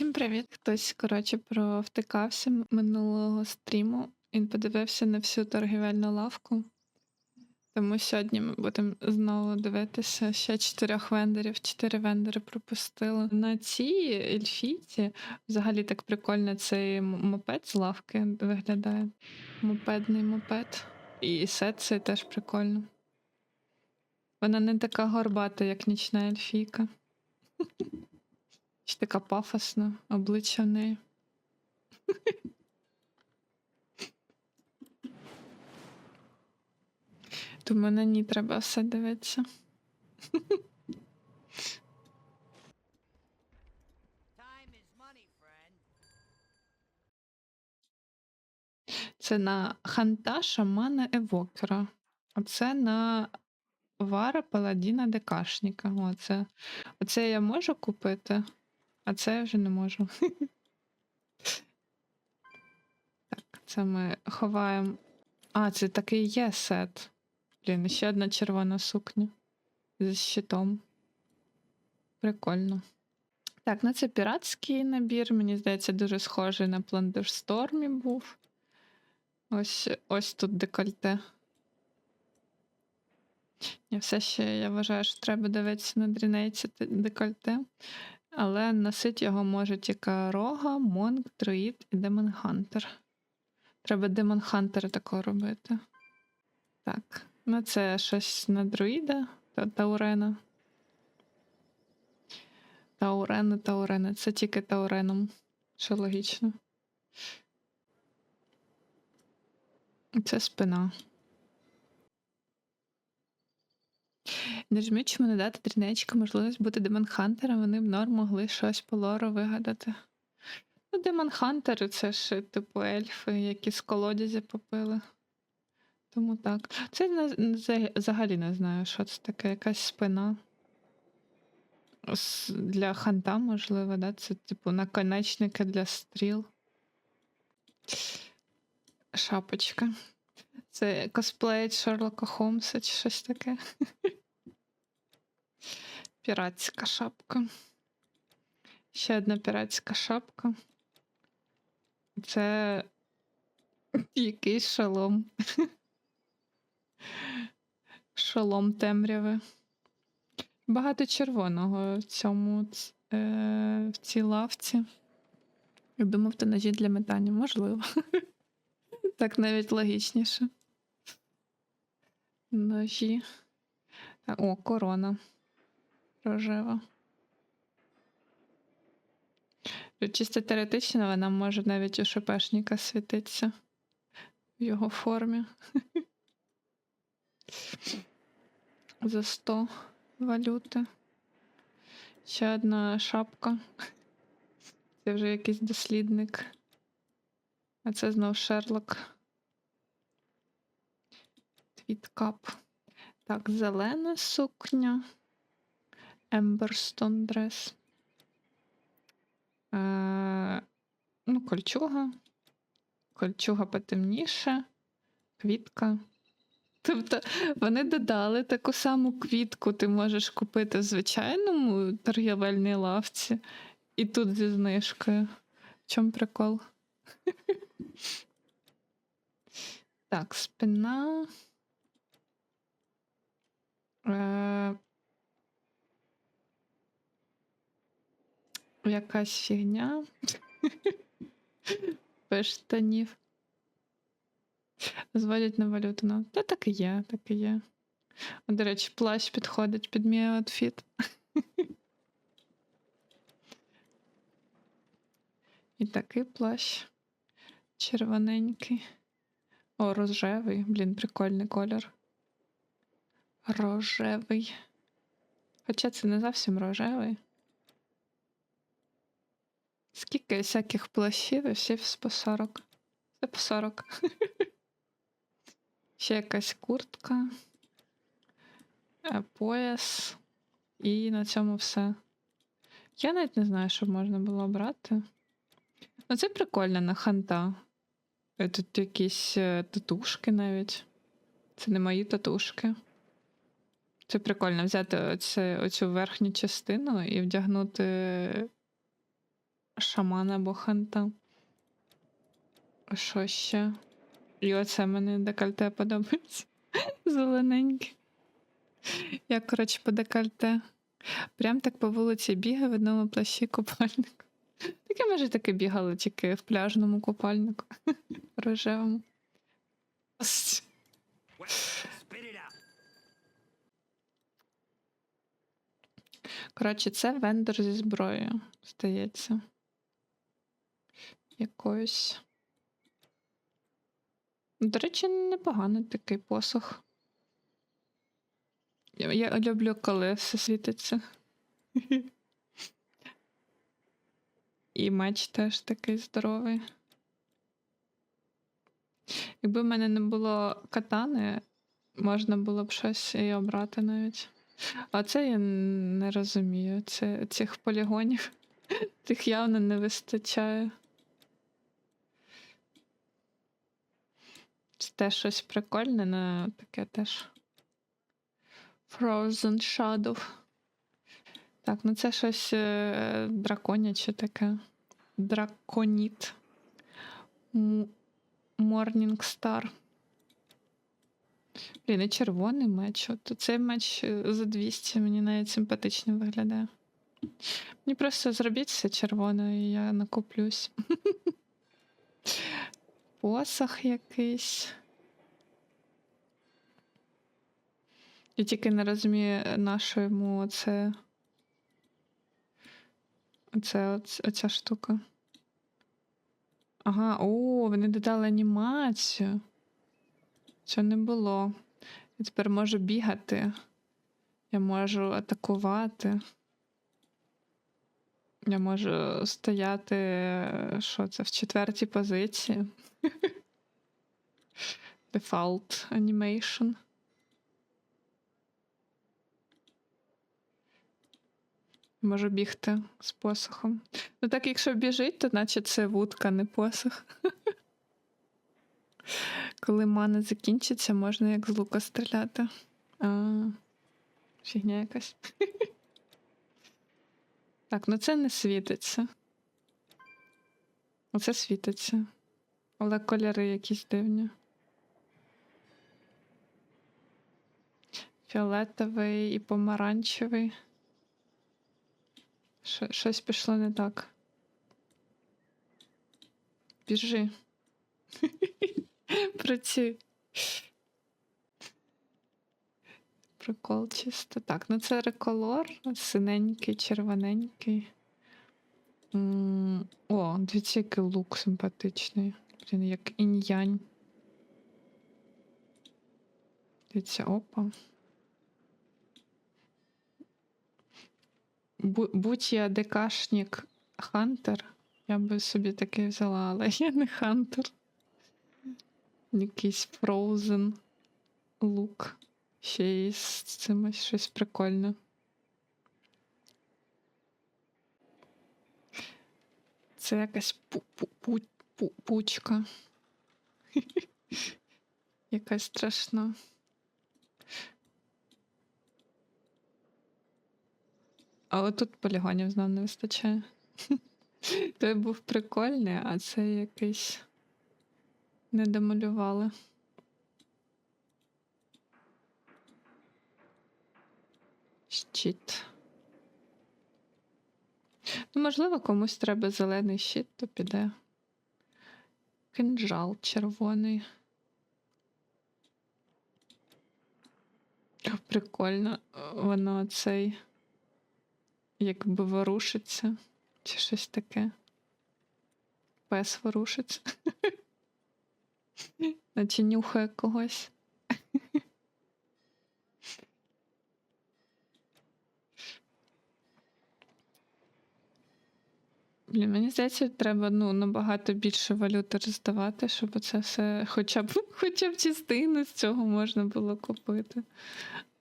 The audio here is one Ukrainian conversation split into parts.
Всім привіт! Хтось, коротше, провтикався минулого стріму. Він подивився на всю торгівельну лавку. Тому сьогодні ми будемо знову дивитися ще чотирьох вендорів. Чотири вендори пропустили. На цій ельфійці взагалі так прикольно цей мопед з лавки виглядає. Мопедний мопед. І сет цей теж прикольно. Вона не така горбата, як нічна ельфійка. Ще така пафосна, обличчя в неї. Думаю, на ній треба все дивитися. Це на ханта шамана евокера. А це на вара паладіна декашніка. Оце. Оце я можу купити, а це я вже не можу. Так, це ми ховаємо. А, це такий є сет. Блін, ще одна червона сукня зі щитом. Прикольно. Так, ну це піратський набір. Мені здається, дуже схожий на Пландерстормі був. Ось, ось тут декольте. І все ще я вважаю, що треба дивитися на дрінейці декольте. Але носити його може тільки рога, монг, друїд і демон хантер. Треба демон хантера такого робити. Так, ну це щось на друїда та Таурена. Таурена, Таурена. Це тільки Тауреном, що логічно. Це спина. Нажміть, чому не дати дрінечка можливість бути Демон Хантером, вони б норм могли щось по лору вигадати. Ну, Демон Хантери це ж типу ельфи, які з колодязя попили. Тому так. Це не- не за- взагалі не знаю, що це таке, якась спина. Для ханта, можливо, да? Це типу наконечники для стріл. Шапочка. Це косплей Шерлока Холмса чи щось таке. Піратська шапка. Ще одна піратська шапка. Це якийсь шолом. Шолом темряви. Багато червоного в цьому е, в цій лавці. Я думав, то ножі для метання. Можливо. Так навіть логічніше. Ножі. О, корона. Рожева. Чисто теоретично вона може навіть у шипешника світитися в його формі. За 100 валюти. Ще одна шапка. Це вже якийсь дослідник. А це знов Шерлок. Твіткап. Так, зелена сукня. Емберстон дрес. Е, ну, кольчуга. Кольчуга потемніше. Квітка. Тобто вони додали таку саму квітку, ти можеш купити в звичайному торгівельній лавці, і тут зі знижкою. В чому прикол? Так, спина. Якась фігня. Без штанів. Зводять на валюту. Ну, та так і є, так і є. О, До речі, плащ підходить під мій аутфіт. І такий плащ. Червоненький. О, рожевий. Блін, прикольний колір. Рожевий. Хоча це не зовсім рожевий. Скільки всяких плащів і всі по 40. Це по 40. Ще якась куртка, е, пояс, і на цьому все. Я навіть не знаю, що можна було брати. Ну, це прикольно на ханта. Е, Тут якісь е, татушки навіть. Це не мої татушки. Це прикольно взяти оце, оцю верхню частину і вдягнути шамана або ханта. Що ще? І оце мені декольте подобається. Зелененьке. Я, коротше, по декольте. Прям так по вулиці бігаю в одному плащі купальнику. Таке, може, таки бігали тільки в пляжному купальнику. Рожевому. Коротше, це вендор зі зброєю, здається. Якоюсь. До речі, непоганий такий посох. Я, я люблю, коли все світиться. І меч теж такий здоровий. Якби в мене не було катани, можна було б щось і обрати навіть. А це я не розумію. Це, цих полігонів. Тих явно не вистачає. Це теж щось прикольне, на таке теж. Frozen Shadow. Так, ну це щось е, драконяче таке. Драконіт. Morning Star. Блін, і червоний меч. От цей меч е, за 200 мені навіть симпатично виглядає. Мені просто зробіть все червоне, і я накуплюсь. Посох якийсь. Я тільки не розумію, на що йому оце. Оце, оц- оця штука. Ага, о, вони додали анімацію. Цього не було. Я тепер можу бігати. Я можу атакувати. Я можу стояти, що це, в четвертій позиції. Default animation. Можу бігти з посохом. Ну так, якщо біжить, то наче це вудка, не посох. Коли мана закінчиться, можна як з лука стріляти. А, фігня якась. Так, ну це не світиться. Оце світиться. Але кольори якісь дивні. Фіолетовий і помаранчевий. Щось пішло не так. Біжи. Працюй. Прикол чисто. Так, ну це реколор, синенький, червоненький. М, О, дивіться, який лук симпатичний. Блін, як інь-янь. Дивіться, опа. Бу- Будь я ДКшник Хантер, я би собі таке взяла, але я не Хантер. Якийсь Frozen лук. Ще й з цим щось прикольне. Це якась пу- пу- пу- пу- пучка. Якась страшна. А отут полігонів знов не вистачає. Той був прикольний, а це якийсь не Щит. Ну, можливо, комусь треба зелений щит, то піде. Кинжал червоний. Прикольно. Воно цей якби ворушиться, чи щось таке. Пес ворушиться. Наче нюхає когось. Блін, мені здається, треба ну, набагато більше валюти роздавати, щоб це все хоча б, хоча б частину з цього можна було купити.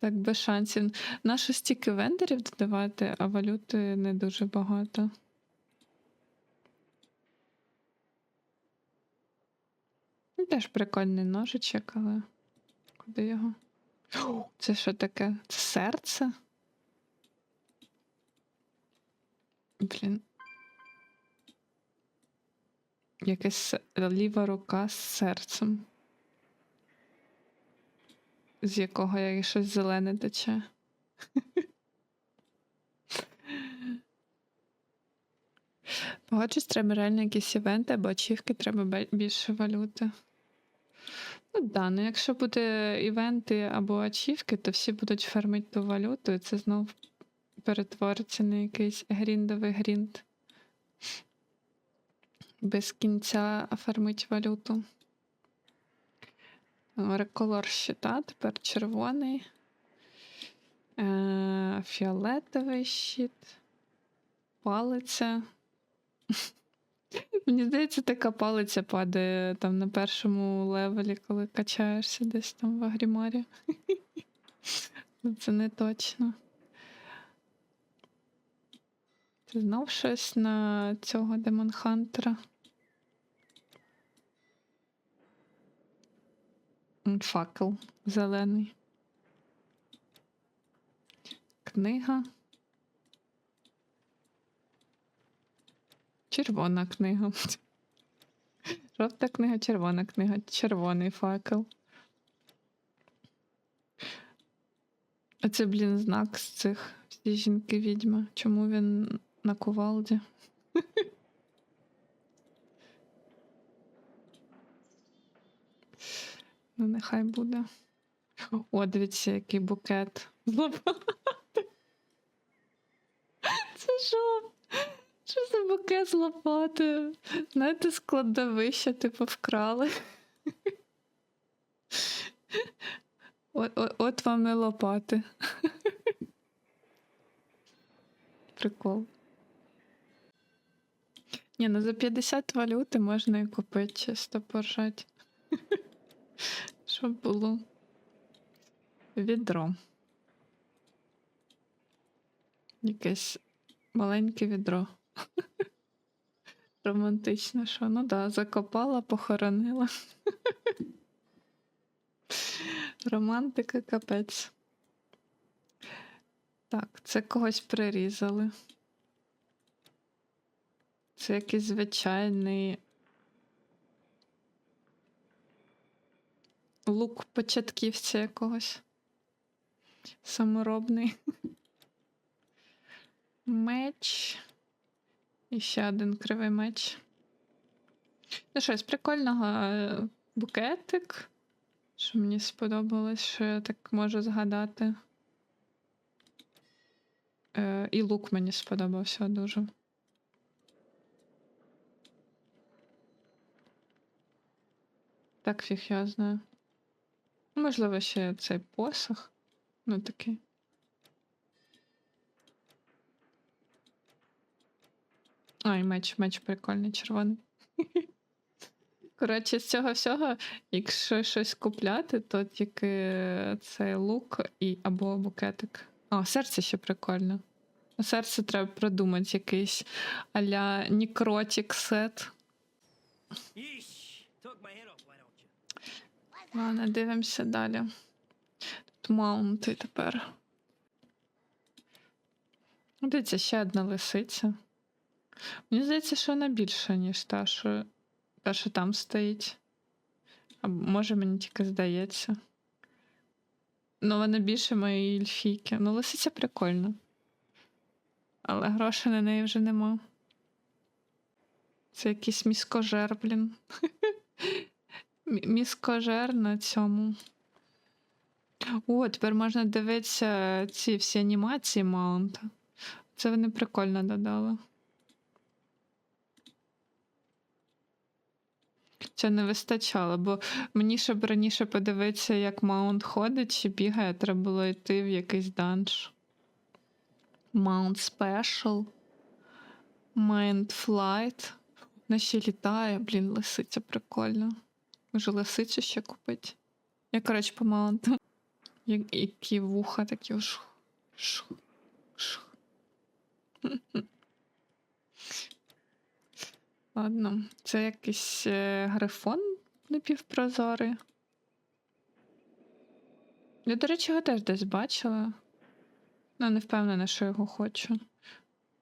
Так, без шансів. Нащо стільки вендорів додавати, а валюти не дуже багато. Ну, Теж прикольний ножичок, але куди його? Це що таке? Це серце? Блін. Якась ліва рука з серцем. З якого як щось зелене тече. Погоджусь, треба реально якісь івенти або ачівки, треба більше валюти. Ну да, ну якщо буде івенти або ачівки, то всі будуть фармити ту валюту, і це знов перетвориться на якийсь гріндовий грінд. Без кінця фармить валюту. Реколор щита, тепер червоний. Е, фіолетовий щит. Палиця. Мені здається, така палиця падає там на першому левелі, коли качаєшся десь там в Агрімарі. Ну, Це не точно. Знов щось на цього Демон Хантера. Факел зелений. Книга. Червона книга. Жовта книга, червона книга, червоний факел. А це, блін, знак з цих всі жінки відьма. Чому він на кувалді? Ну, нехай буде. О, дивіться, який букет. Це що? Що за букет з лопати? Знаєте, складовище, типу, вкрали. От, от, от вам і лопати. Прикол. Ні, ну за 50 валюти можна і купити чисто поржать. Щоб було відро. Якесь маленьке відро. Романтично, що ну да, закопала, похоронила. Романтика капець. Так, це когось прирізали. Це якийсь звичайний лук початківця якогось. Саморобний. Меч. І ще один кривий меч. Ну, щось прикольного е, букетик. Що мені сподобалось, що я так можу згадати. Е, і лук мені сподобався дуже. Так фіг я знаю. Можливо, ще цей посох. Ну такий. Ай, меч, меч прикольний, червоний. Коротше, з цього всього, якщо щось купляти, то тільки цей лук і або букетик. О, серце ще прикольно. Серце треба придумати якийсь а-ля Нікротік сет. Ладно, дивимося далі. Тут маунти тепер. Дивіться, ще одна лисиця. Мені здається, що вона більша, ніж та, що, та, що там стоїть. А може мені тільки здається. Ну, вона більше моєї ельфійки. Ну, лисиця прикольна. Але грошей на неї вже нема. Це якийсь міскожер, блін. Мі- Міскожер на цьому. О, тепер можна дивитися ці всі анімації маунта. Це вони прикольно додали. Це не вистачало, бо мені, щоб раніше подивитися, як маунт ходить чи бігає, треба було йти в якийсь данж. Маунт Special. Flight. Вона ще літає, блін, лисиця прикольно. Може, лисицю ще купити. Я, коротше, по маунту. Як- Які вуха такі ж. Ладно, це якийсь е, грифон напівпрозорий. Я, до речі, його теж десь бачила. Ну, не впевнена, що його хочу. У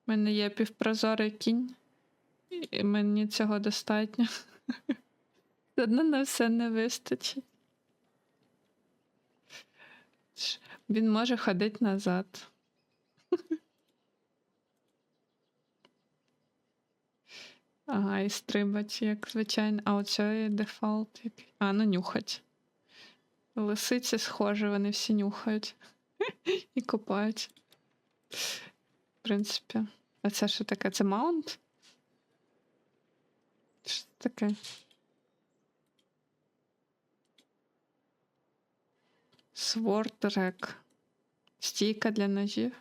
мене є півпрозорий кінь. і мені цього достатньо. Одно на все не вистачить. Він може ходити назад. Ага, і стрибать, як звичайно. А оце дефолт. який. А, ну нюхать. Лисиці схожі, вони всі нюхають і копають. В принципі. А це що таке? Це маунт? Що таке? Свордрек. Стійка для ножів.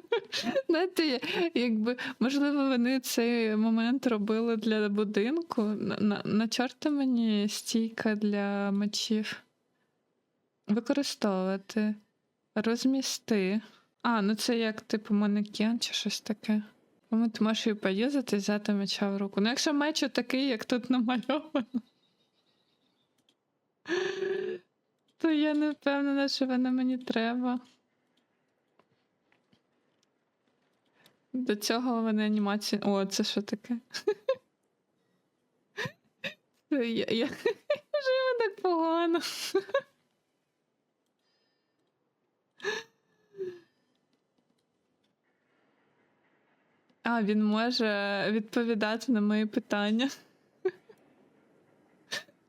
Знаєте, якби, можливо, вони цей момент робили для будинку. На, на, чорта мені стійка для мечів. Використовувати. Розмісти. А, ну це як типу манекен чи щось таке. Тому ти можеш її поюзати і взяти меча в руку. Ну, якщо меч такий, як тут намальовано, то я не впевнена, що вона мені треба. До цього вони анімації. О, це що таке? Я, я... Живе так погано. А, він може відповідати на мої питання.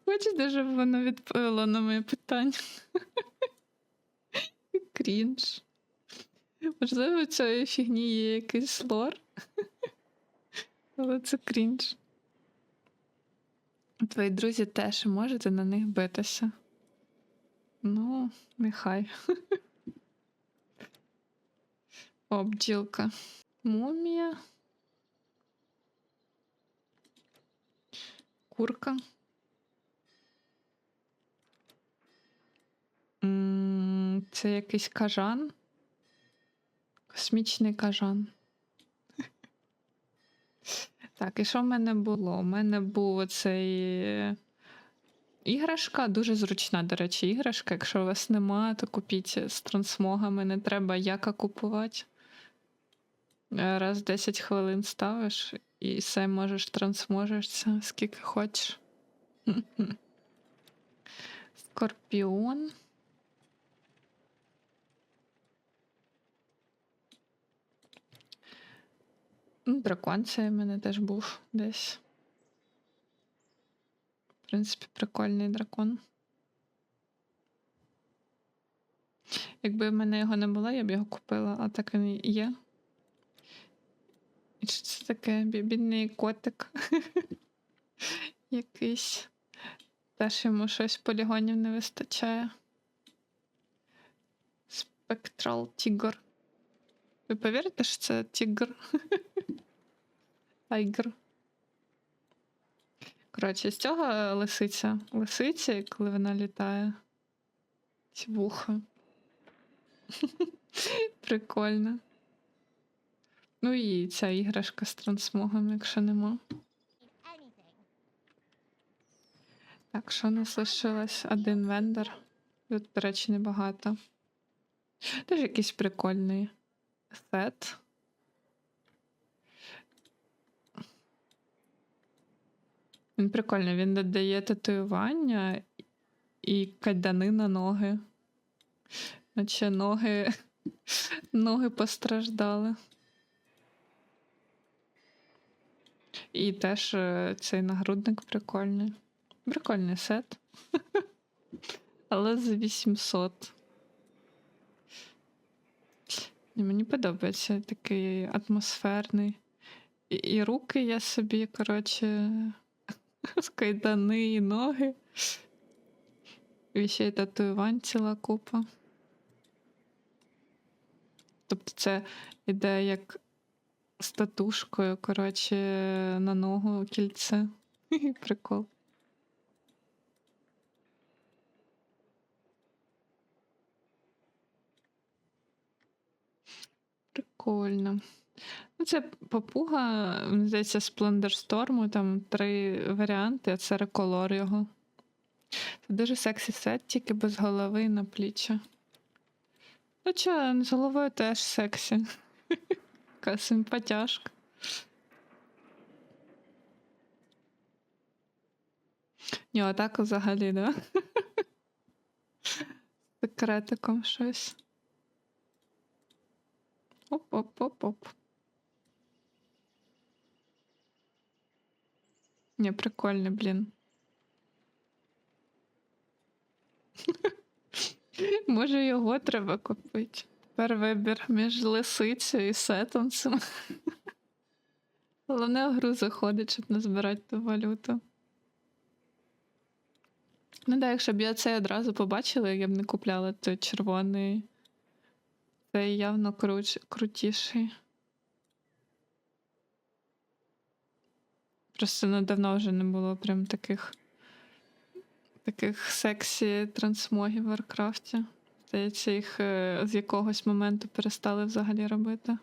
Хочете, щоб воно відповіло на мої питання? Крінж. Можливо, цієї фігні є якийсь лор. Але це крінж. Твої друзі теж можете на них битися. Ну, нехай. О, бджілка. Мумія. Курка. Це якийсь кажан. Космічний кажан. Так, і що в мене було? У мене був оцей е, іграшка, дуже зручна, до речі, іграшка. Якщо у вас немає, то купіть з трансмогами, не треба яка купувати. Е, Раз 10 хвилин ставиш і все можеш трансможешся скільки хочеш. Скорпіон. Дракон цей в мене теж був десь. В принципі, прикольний дракон. Якби в мене його не було, я б його купила, а так він є. І що це таке? Бі- Бідний котик. Якийсь. Теж йому щось полігонів не вистачає. Спектрал тігр. Ви повірите, що це тігр? Тайгр. Коротше, з цього лисиця. Лисиця, коли вона літає. Ці вуха. Прикольно. Ну і ця іграшка з трансмогом, якщо нема. Так, що у нас лишилось? Один вендор. Тут, до речі, небагато. Теж якийсь прикольний сет. Він прикольний, він додає татуювання і кайдани на ноги. Наче ноги, ноги постраждали. І теж е, цей нагрудник прикольний. Прикольний сет. Але за 800. Ні, Мені подобається такий атмосферний. І, і руки я собі, коротше, скайдани і ноги. І ще й татуювань ціла купа. Тобто це іде як з татушкою, коротше, на ногу кільце. Прикол. Прикольно. Ну, це папуга, здається, Splendor Storm, там три варіанти, а це реколор його. Це дуже сексі сет, тільки без голови і на пліччя. Ну чо, з головою теж сексі. Така симпатяшка. Ні, отак взагалі, да? З Секретиком щось. Оп-оп-оп-оп. Ні, прикольний, блін. Може, його треба купити. Тепер вибір між лисицею і сетом. Головне в гру заходить, щоб не збирати ту валюту. Ну так, якщо б я це одразу побачила, я б не купляла той червоний. Цей явно круч, крутіший. Просто давно вже не було прям таких таких сексі трансмогів в Варкрафті. Здається, їх е, з якогось моменту перестали взагалі робити.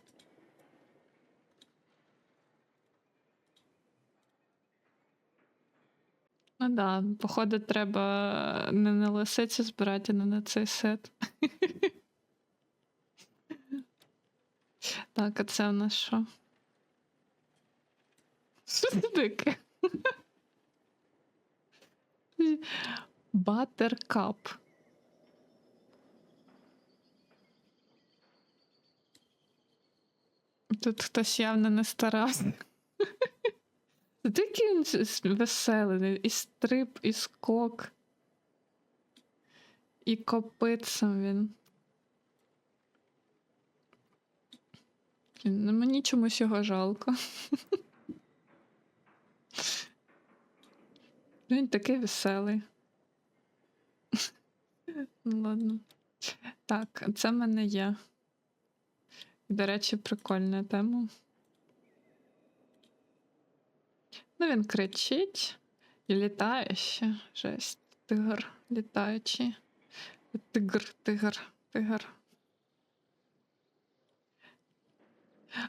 Ну да, походу, треба не на лисицю збирати, а на цей сет. Так, а це у нас що? Що це таке? Батеркап. Тут хтось явно не старався. Та Такий він веселий, і стрип, і скок, і копитцем він. Ну мені чомусь його жалко. Він такий веселий. Ну, Ладно. Так, це в мене є. До речі, прикольна тема. Ну, він кричить і літає ще. Жесть. Тигр літаючий. Тигр, тигр, тигр.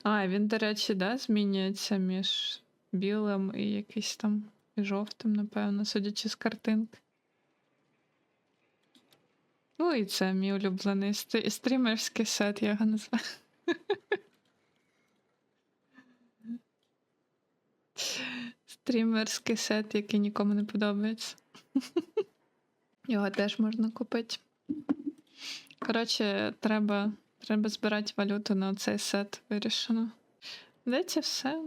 А, він, до речі, да, змінюється між білим і якийсь там і жовтим, напевно, судячи з картинки. Ну, і це мій улюблений стрі- стрімерський сет, я його називаю. Стрімерський сет, який нікому не подобається. Його теж можна купити. Коротше, треба, треба збирати валюту на цей сет вирішено. Здається, все.